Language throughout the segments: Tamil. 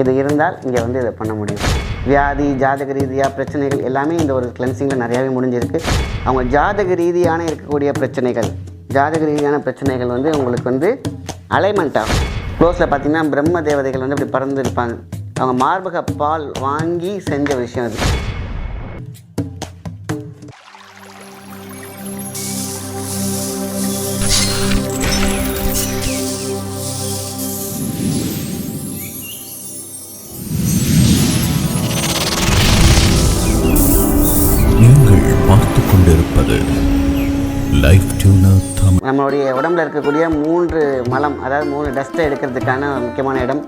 இது இருந்தால் இங்கே வந்து இதை பண்ண முடியும். வியாதி ஜாதக ரீதியாக பிரச்சனைகள் எல்லாமே இந்த ஒரு கிளென்சிங்கில் நிறையாவே முடிஞ்சிருக்கு. அவங்க ஜாதக ரீதியான இருக்கக்கூடிய பிரச்சனைகள் ஜாதக ரீதியான பிரச்சனைகள் வந்து உங்களுக்கு வந்து அலைமெண்ட் ஆகும். க்ளோஸில் பார்த்தீங்கன்னா பிரம்ம தேவதைகள் வந்து அப்படி பறந்து இருப்பாங்க. அவங்க மார்பக பால் வாங்கி செஞ்ச விஷயம் அது. நம்மளுடைய உடம்புல இருக்கக்கூடிய மூன்று மலம் அதாவது மூணு டஸ்ட்டை எடுக்கிறதுக்கான முக்கியமான இடம்.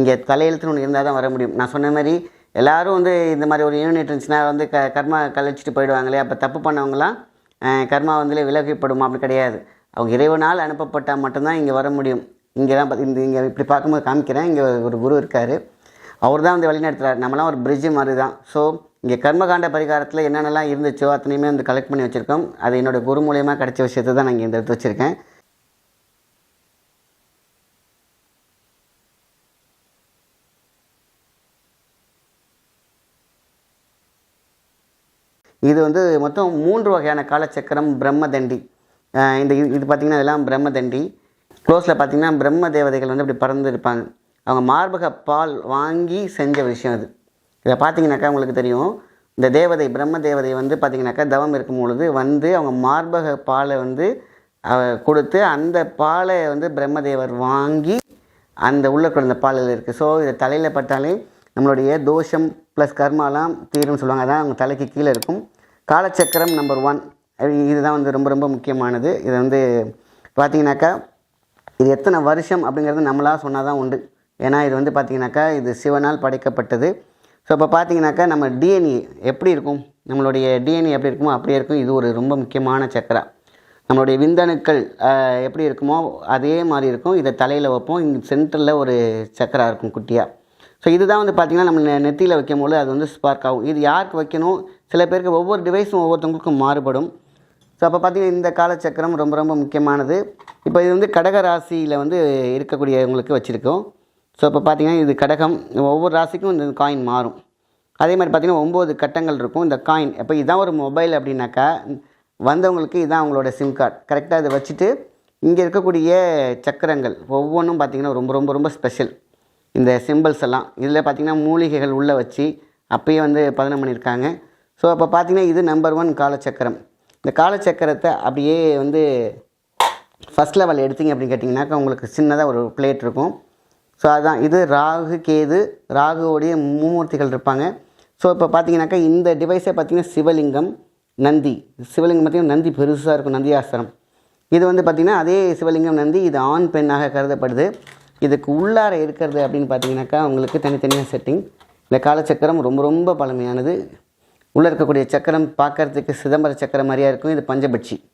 இங்கே தலையெழுத்துன்னு ஒன்று இருந்தால் தான் வர முடியும். நான் சொன்ன மாதிரி எல்லோரும் வந்து இந்த மாதிரி ஒரு யூனிட் இருந்துச்சுன்னா வந்து க கர்மா கழிச்சிட்டு போயிடுவாங்களே அப்போ தப்பு பண்ணவங்களாம் கர்மா வந்து விலகிப்படுமா? அப்படி கிடையாது. அவங்க இறைவனால் அனுப்பப்பட்டால் மட்டும்தான் இங்கே வர முடியும். இங்கே தான் பார்த்து இந்த இங்கே இப்படி பார்க்கும்போது காமிக்கிறேன். இங்கே ஒரு குரு இருக்கார். அவர் தான் வந்து வழிநடத்துகிறார் நம்மளாம் ஒரு பிரிட்ஜு மாதிரி தான் ஸோ இங்கே கர்மகாண்ட பரிகாரத்தில் என்னென்னலாம் இருந்துச்சோ அத்தனையுமே வந்து கலெக்ட் பண்ணி வச்சுருக்கோம். அது என்னோடய குரு மூலியமாக கிடச்ச விஷயத்தை தான் நான் இங்கே எடுத்து வச்சுருக்கேன். இது வந்து மொத்தம் மூன்று வகையான காலச்சக்கரம் பிரம்மதண்டி. இந்த இது பார்த்திங்கன்னா இதெல்லாம் பிரம்மதண்டி. க்ளோஸில் பார்த்தீங்கன்னா பிரம்ம தேவதைகள் வந்து அப்படி பறந்து இருப்பாங்க. அவங்க மார்பக பால் வாங்கி செஞ்ச விஷயம் அது. இதை பார்த்தீங்கன்னாக்கா உங்களுக்கு தெரியும். இந்த தேவதை பிரம்ம தேவதை வந்து பார்த்தீங்கன்னாக்கா தவம் இருக்கும் பொழுது வந்து அவங்க மார்பக பாலை வந்து கொடுத்து அந்த பாலை வந்து பிரம்மதேவர் வாங்கி அந்த உள்ள குழந்த பாலில் இருக்குது ஸோ இதை தலையில் பட்டாலே நம்மளுடைய தோஷம் ப்ளஸ் கர்மாலாம் தீரும்னு சொல்லுவாங்க. அதான் அவங்க தலைக்கு கீழே இருக்கும். காலச்சக்கரம் நம்பர் ஒன் இதுதான் வந்து ரொம்ப ரொம்ப முக்கியமானது. இது வந்து பார்த்தீங்கன்னாக்கா இது எத்தனை வருஷம் அப்படிங்கிறது நம்மளாக சொன்னால் தான் உண்டு. ஏன்னா இது வந்து பார்த்திங்கனாக்கா இது சிவனால் படைக்கப்பட்டது. ஸோ இப்போ பார்த்தீங்கன்னாக்கா நம்ம டிஎன்ஏ எப்படி இருக்கும்? நம்மளுடைய டிஎன்ஏ எப்படி இருக்குமோ அப்படியே இருக்கும். இது ஒரு ரொம்ப முக்கியமான சக்கரா. நம்மளுடைய விந்தணுக்கள் எப்படி இருக்குமோ அதே மாதிரி இருக்கும். இதை தலையில் வைப்போம். இங்கே சென்டரில் ஒரு சக்கரா இருக்கும் குட்டியாக ஸோ இதுதான் வந்து பார்த்திங்கன்னா நம்ம நெ- நெத்தியில் வைக்கும்போது அது வந்து ஸ்பார்க் ஆகும். இது யாருக்கு வைக்கணும்? சில பேருக்கு ஒவ்வொரு டிவைஸும் ஒவ்வொருத்தவங்களுக்கும் மாறுபடும். ஸோ அப்போ பார்த்தீங்கன்னா இந்த காலச்சக்கரம் ரொம்ப ரொம்ப முக்கியமானது. இப்போ இது வந்து கடக ராசியில் வந்து இருக்கக்கூடியவங்களுக்கு வச்சுருக்கோம். ஸோ இப்போ பார்த்தீங்கன்னா இது கடகம் ஒவ்வொரு ராசிக்கும் இந்த காயின் மாறும். அதே மாதிரி பார்த்திங்கன்னா ஒம்பது கட்டங்கள் இருக்கும். இந்த காயின் இப்போ இதுதான் ஒரு மொபைல் அப்படின்னாக்கா வந்தவங்களுக்கு இதுதான் அவங்களோட சிம் கார்டு கரெக்டாக இதை வச்சுட்டு இங்கே இருக்கக்கூடிய சக்கரங்கள் ஒவ்வொன்றும் பார்த்தீங்கன்னா ரொம்ப ரொம்ப ரொம்ப ஸ்பெஷல் இந்த சிம்பிள்ஸ் எல்லாம். இதில் பார்த்திங்கன்னா மூலிகைகள் உள்ளே வச்சு அப்பயே வந்து பதனம் பண்ணியிருக்காங்க. ஸோ அப்போ பார்த்தீங்கன்னா இது நம்பர் ஒன் காலச்சக்கரம். இந்த காலச்சக்கரத்தை அப்படியே வந்து ஃபஸ்ட் லெவல் எடுத்தீங்க அப்படின்னு கேட்டிங்கனாக்கா உங்களுக்கு சின்னதாக ஒரு பிளேட் இருக்கும். ஸோ அதுதான் இது ராகு கேது ராகுவோடைய மும்மூர்த்திகள் இருப்பாங்க. ஸோ இப்போ பார்த்தீங்கன்னாக்கா இந்த டிவைஸை பார்த்தீங்கன்னா சிவலிங்கம் நந்தி. சிவலிங்கம் பார்த்தீங்கன்னா நந்தி பெருசாக இருக்கும் நந்தியாசனம் இது வந்து பார்த்திங்கன்னா அதே சிவலிங்கம் நந்தி இது ஆண் பெண்ணாக கருதப்படுது. இதுக்கு உள்ளார இருக்கிறது அப்படின்னு பார்த்தீங்கன்னாக்கா உங்களுக்கு தனித்தனியாக செட்டிங் இந்த காலச்சக்கரம் ரொம்ப ரொம்ப பழமையானது. உள்ளே இருக்கக்கூடிய சக்கரம் பார்க்கறதுக்கு சிதம்பர சக்கரம் மாதிரியா இருக்கும். இது பஞ்சபட்சி.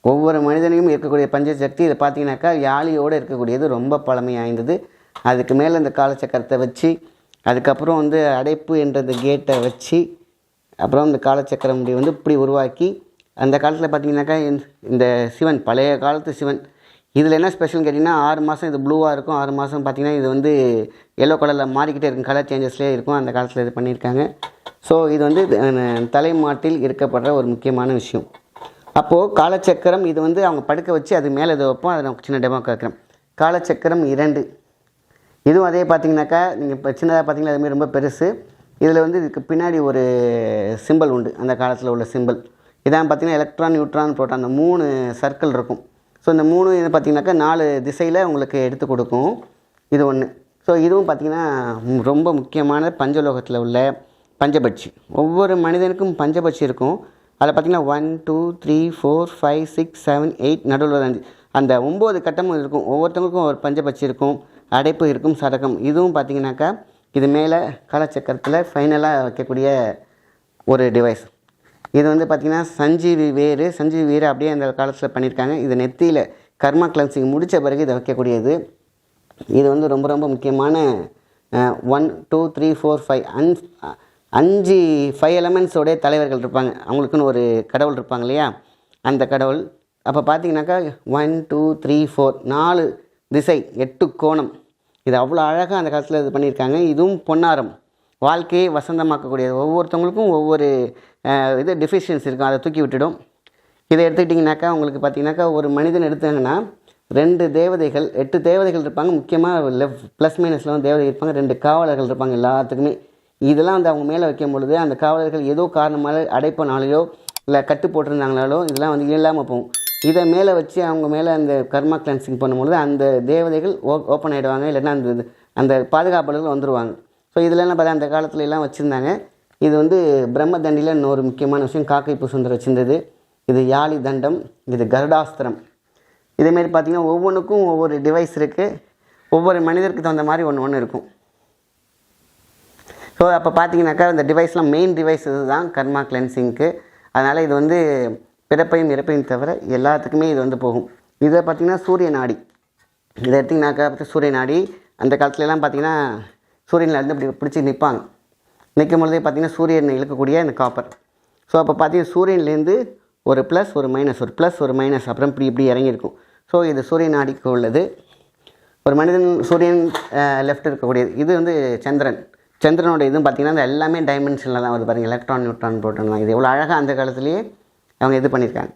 ஒவ்வொரு மனிதனையும் இருக்கக்கூடிய பஞ்சசக்தி இதை பார்த்தீங்கன்னாக்கா யாழியோடு இருக்கக்கூடியது ரொம்ப பழமை வாய்ந்தது. அதுக்கு மேலே இந்த காலச்சக்கரத்தை வச்சு அதுக்கப்புறம் வந்து அடைப்பு என்ற இந்த கேட்டை வச்சு அப்புறம் இந்த காலச்சக்கரம் இப்படி வந்து இப்படி உருவாக்கி அந்த காலத்தில் பார்த்தீங்கன்னாக்கா இந்த- இந்த சிவன் பழைய காலத்து சிவன். இதில் என்ன ஸ்பெஷல்னு கேட்டிங்கன்னா ஆறு மாதம் இது ப்ளூவாக இருக்கும். ஆறு மாதம் பார்த்திங்கன்னா இது வந்து எல்லோ கலரில் மாறிக்கிட்டே இருக்கும். கலர் சேஞ்சஸ்லேயே இருக்கும். அந்த காலத்தில் இது பண்ணியிருக்காங்க. ஸோ இது வந்து தலைமாட்டில் இருக்கப்படுற ஒரு முக்கியமான விஷயம். அப்போது காலச்சக்கரம் இது வந்து அவங்க படுக்க வச்சு அது மேலே இதை வைப்போம் அதை சின்ன டெமோ கேட்குறோம். காலச்சக்கரம் இரண்டு. இதுவும் அதே பார்த்தீங்கன்னாக்கா நீங்கள் இப்போ சின்னதாக பார்த்தீங்கன்னா அதுமாதிரி ரொம்ப பெருசு. இதில் வந்து இதுக்கு பின்னாடி ஒரு சிம்பல் உண்டு அந்த காலத்தில் உள்ள சிம்பல் இதான் பார்த்தீங்கன்னா எலக்ட்ரான் நியூட்ரான் புரோட்டான் அந்த மூணு சர்க்கிள் இருக்கும். ஸோ இந்த மூணு இது பார்த்தீங்கன்னாக்கா நாலு திசையில் உங்களுக்கு எடுத்து கொடுக்கும். இது ஒன்று ஸோ இதுவும் பார்த்தீங்கன்னா ரொம்ப முக்கியமான பஞ்சலோகத்தில் உள்ள பஞ்சபட்சி. ஒவ்வொரு மனிதனுக்கும் பஞ்சபட்சி இருக்கும். அதில் பார்த்தீங்கன்னா one two three four five six seven eight நடுவில் அஞ்சு. அந்த ஒம்பது கட்டமும் இருக்கும். ஒவ்வொருத்தவங்களுக்கும் ஒரு பஞ்சபட்சி இருக்கும். அடைப்பு இருக்கும் சடக்கம் இதுவும் பார்த்தீங்கன்னாக்கா இது மேலே காலச்சக்கரத்தில் ஃபைனலாக வைக்கக்கூடிய ஒரு டிவைஸ் இது வந்து பார்த்திங்கன்னா சஞ்சீவி வேறு. சஞ்சீவி வேறு அப்படியே அந்த காலத்தில் பண்ணியிருக்காங்க இது நெத்தியில் கர்மா கிளன்சிங் முடித்த பிறகு இதை வைக்கக்கூடியது. இது வந்து ரொம்ப ரொம்ப முக்கியமான one two three four five an அஞ்சு ஃபைவ் எலமெண்ட்ஸோடைய தலைவர்கள் இருப்பாங்க. அவங்களுக்குன்னு ஒரு கடவுள் இருப்பாங்க இல்லையா? அந்த கடவுள். அப்போ பார்த்தீங்கன்னாக்கா ஒன் டூ த்ரீ ஃபோர் நாலு திசை எட்டு கோணம். இது அவ்வளோ அழகாக அந்த காலத்தில் இது பண்ணியிருக்காங்க. இதுவும் பொன்னாரம். வாழ்க்கையை வசந்தமாக்கக்கூடியது. ஒவ்வொருத்தவங்களுக்கும் ஒவ்வொரு இது டெஃபிஷியன்சி இருக்கும். அதை தூக்கி விட்டுடும். இதை எடுத்துக்கிட்டிங்கனாக்கா உங்களுக்கு பார்த்தீங்கன்னாக்கா ஒரு மனிதன் எடுத்தாங்கன்னா ரெண்டு தேவதைகள் எட்டு தேவதைகள் இருப்பாங்க. முக்கியமாக லெஃப்ட் ப்ளஸ் மைனஸில் வந்து தேவதை இருப்பாங்க. ரெண்டு காவலர்கள் இருப்பாங்க எல்லாத்துக்குமே. இதெல்லாம் வந்து அவங்க மேலே வைக்கும் பொழுது அந்த காவலர்கள் ஏதோ காரணமாக அடைப்பனாலேயோ இல்லை கட்டு போட்டிருந்தாங்களாலோ இதெல்லாம் வந்து இல்லாமல் போகும். இதை மேலே வச்சு அவங்க மேலே அந்த கர்மா கிளன்சிங் பண்ணும்பொழுது அந்த தேவதைகள் ஓ ஓப்பன் ஆகிடுவாங்க இல்லைன்னா அந்த அந்த பாதுகாப்பாளர்கள் வந்துடுவாங்க ஸோ இதெல்லாம் பார்த்தா அந்த காலத்துல எல்லாம் வச்சுருந்தாங்க. இது வந்து பிரம்ம தண்டியில் இன்னொரு முக்கியமான விஷயம். காக்கை பூசுந்தர் வச்சுருந்தது இது யாழி தண்டம் இது கருடாஸ்திரம். இதேமாரி பார்த்தீங்கன்னா ஒவ்வொன்றுக்கும் ஒவ்வொரு டிவைஸ் இருக்குது ஒவ்வொரு மனிதருக்கு தகுந்த மாதிரி ஒன்று ஒன்று இருக்கும். ஸோ அப்போ பார்த்தீங்கன்னாக்கா இந்த டிவைஸ்லாம் மெயின் டிவைஸ் இது தான் கர்மா கிளென்சிங்க்கு அதனால் இது வந்து பிறப்பையும் இறப்பையும் தவிர எல்லாத்துக்குமே இது வந்து போகும். இதை பார்த்தீங்கன்னா சூரிய நாடி. இதை எடுத்திங்கனாக்கா பார்த்து சூரிய நாடி அந்த காலத்துலலாம் பார்த்தீங்கன்னா சூரியனில் இருந்து இப்படி பிடிச்சி நிற்பாங்க நிற்கும் பொழுதே பார்த்தீங்கன்னா சூரியனை இழுக்கக்கூடிய இந்த காப்பர் ஸோ அப்போ பார்த்திங்கன்னா சூரியன்லேருந்து ஒரு ப்ளஸ் ஒரு மைனஸ் ஒரு ப்ளஸ் ஒரு மைனஸ் அப்புறம் இப்படி இப்படி இறங்கியிருக்கும். ஸோ இது சூரிய நாடிக்கு உள்ளது. ஒரு மனிதன் சூரியன் லெஃப்ட் இருக்கக்கூடியது. இது வந்து சந்திரன். சந்திரனோட இதுவும் பார்த்திங்கன்னா அந்த எல்லாமே டைமென்ஷனில் தான் வருது பாருங்கள் எலக்ட்ரான் நியூட்ரான் ப்ரோட்டான் தான் இது எவ்வளோ அழகாக அந்த காலத்துலேயே அவங்க இது பண்ணியிருக்காங்க.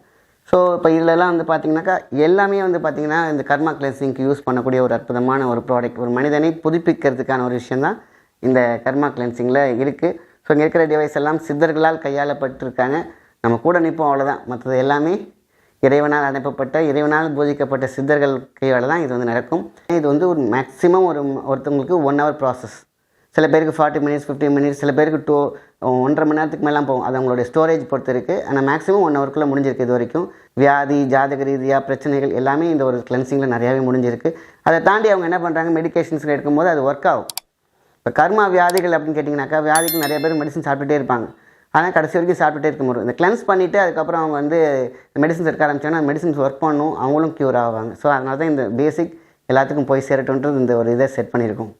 ஸோ இப்போ இதிலலாம் வந்து பார்த்தீங்கன்னாக்கா எல்லாமே வந்து பார்த்திங்கன்னா இந்த கர்மா கிளென்சிங்க்கு யூஸ் பண்ணக்கூடிய ஒரு அற்புதமான ஒரு ப்ராடக்ட் ஒரு மனிதனை புதுப்பிக்கிறதுக்கான ஒரு விஷயம் தான் இந்த கர்மா கிளென்சிங்கில் இருக்குது ஸோ இங்கே இருக்கிற டிவைஸ் எல்லாம் சித்தர்களால் கையாளப்பட்டிருக்காங்க. நம்ம கூட நிற்போம் அவ்வளோதான் மற்றது எல்லாமே இறைவனால் அனுப்பப்பட்ட இறைவனால் போதிக்கப்பட்ட சித்தர்கள் கையால் தான் இது வந்து நடக்கும். இது வந்து ஒரு மேக்ஸிமம் ஒரு ஒருத்தவங்களுக்கு ஒன் ஹவர் ப்ராசஸ் சில பேருக்கு ஃபார்ட்டி மினிட்ஸ் ஃபிஃப்டி மினிட்ஸ் சில பேருக்கு டூ ஒன்றரை மணி நேரத்துக்கு மேலாம் போகும். அது அவங்களுடைய ஸ்டோரேஜ் பொறுத்து இருக்குது ஆனால் மேக்ஸிமம் ஒன் ஹவருக்குள்ளே முடிஞ்சிருக்கு இது வரைக்கும். வியாதி ஜாதக ரீதியாக பிரச்சனைகள் எல்லாமே இந்த ஒரு கிளென்சிங்கில் நிறையாவே முடிஞ்சிருக்கு. அதை தாண்டி அவங்க என்ன பண்ணுறாங்க மெடிகேஷன்ஸ் எடுக்கும்போது அது ஒர்க் ஆகும். இப்போ கர்மா வியாதிகள் அப்படின்னு கேட்டிங்கனாக்கா வியாதிக்கு நிறைய பேர் மெடிசன் சாப்பிட்டுட்டே இருப்பாங்க. ஆனால் கடைசி வரைக்கும் சாப்பிட்டுட்டே இருக்க முடியும். இந்த கிளென்ஸ் பண்ணிவிட்டு அதுக்கப்புறம் அவங்க வந்து மெடிசன்ஸ் எடுக்க ஆரம்பிச்சோன்னா மெடிசன்ஸ் ஒர்க் பண்ணும். அவங்களும் க்யூர் ஆவாங்க. ஸோ அதனால தான் இந்த பேசிக் எல்லாத்துக்கும் போய் சேரட்டுன்றது இந்த ஒரு இதை செட் பண்ணியிருக்கோம்.